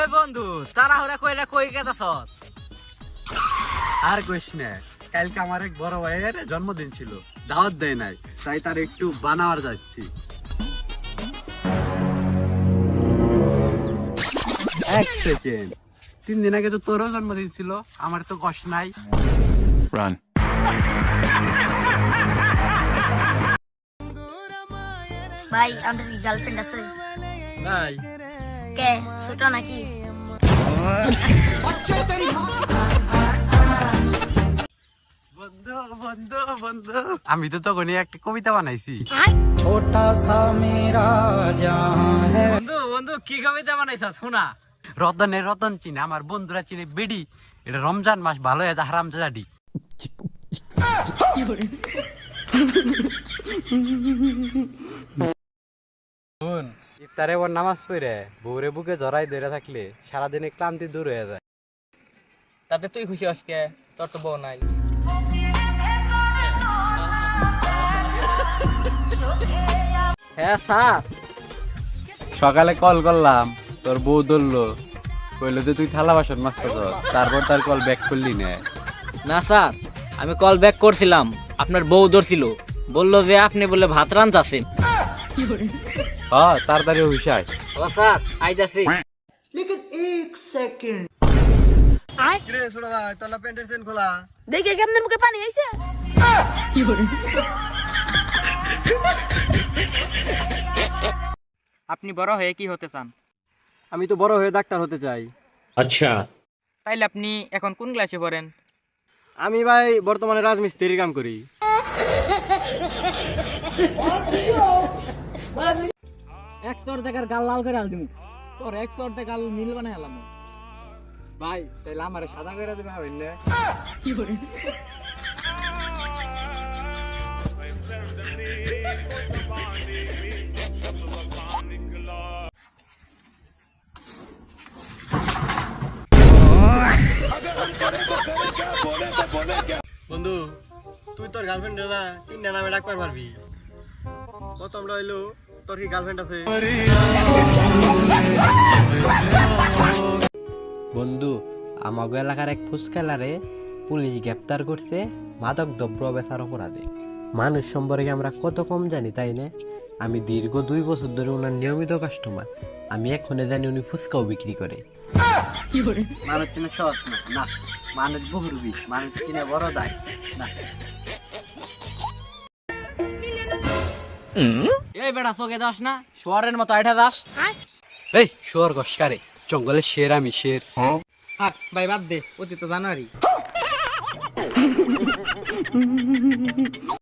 এ বন্ধু তাড়াহুড়া কইরা কই গেতাছ আর কইস না কালকে আমার এক বড় ভাইয়ের জন্মদিন ছিল দাওয়াত দেয় নাই তাই তার একটু বানাবার যাচ্ছি। এক সেকেন্ড তিন দিন আগে তো তোরও জন্মদিন ছিল আমার তো কষ নাই। Run. ভাই আমাদের কি গার্লফ্রেন্ড আছে? নাই। কে? ছোট নাকি? বন্ধু বন্ধু বন্ধু। আমি তো তখন একটা কবিতা বানাইছি। বন্ধু বন্ধু কি কবিতা বানাইছ? শোনা। রতনে রতন চিনে আমার বন্ধুরা চিনে বেডি। এটা রমজান মাস ভালো হয়ে হারাম জাডি ইফতারে ওর নামাজ পড়ে বউরে বুকে জড়াই ধরে থাকলে সারাদিনে ক্লান্তি দূর হয়ে যায়। তাতে তুই খুশি আজকে তোর তো বউ নাই। হ্যাঁ স্যার সকালে কল করলাম তোর বউ ধরলো। কইলো যে তুই থালা বাসন মাস্ত তারপর তার কল ব্যাক করলি না। না স্যার আমি কল ব্যাক করছিলাম আপনার বউ ধরছিল। বলল যে আপনি বলে ভাত রান্ধাছেন। হ্যাঁ তাড়াতাড়ি হইসাই ও স্যার আইতাছি। কিরে ছোট ভাই তোলা প্যান্টের চেন খোলা। দেখে কেমন মুখে পানি আইছে আপনি বড় হয়ে কি হতে চান? আমি তো বড় হয়ে ডাক্তার হতে চাই। আচ্ছা। তাইলে আপনি এখন কোন ক্লাসে পড়েন? আমি ভাই বর্তমানে রাজমিস্ত্রির কাম করি। এক দেখার গাল লাল করে আলদিমু তোর এক সর গাল নীল বানাই আলাম ভাই তাইলে আমার সাদা করে দেবে হবেন না বন্ধু তুই তোর গার্লফ্রেন্ড না তিনটা নামে ডাকবার পারবি? প্রথমটা হইল তোর কি গার্লফ্রেন্ড আছে? বন্ধু আমাগো এলাকার এক ফুসকেলারে পুলিশ গ্রেপ্তার করছে মাদক দ্রব্য বেচার অপরাধে। মানুষ সম্পর্কে আমরা কত কম জানি তাই না? আমি দীর্ঘ দুই বছর ধরে ওনার নিয়মিত কাস্টমার আমি এখনও জানি উনি ফুচকাও বিক্রি করে। মানুষ চিনে সহজ না। না মানুষ বহুরবি মানুষ চিনে বড় দায়। না। এই বেটা চোখে দাস না? শোয়ারের মতো আইটা দাস। এই শোর গসকারে জঙ্গলের শের আমি শের। থাক ভাই বাদ দে। অতি তো জানুয়ারি।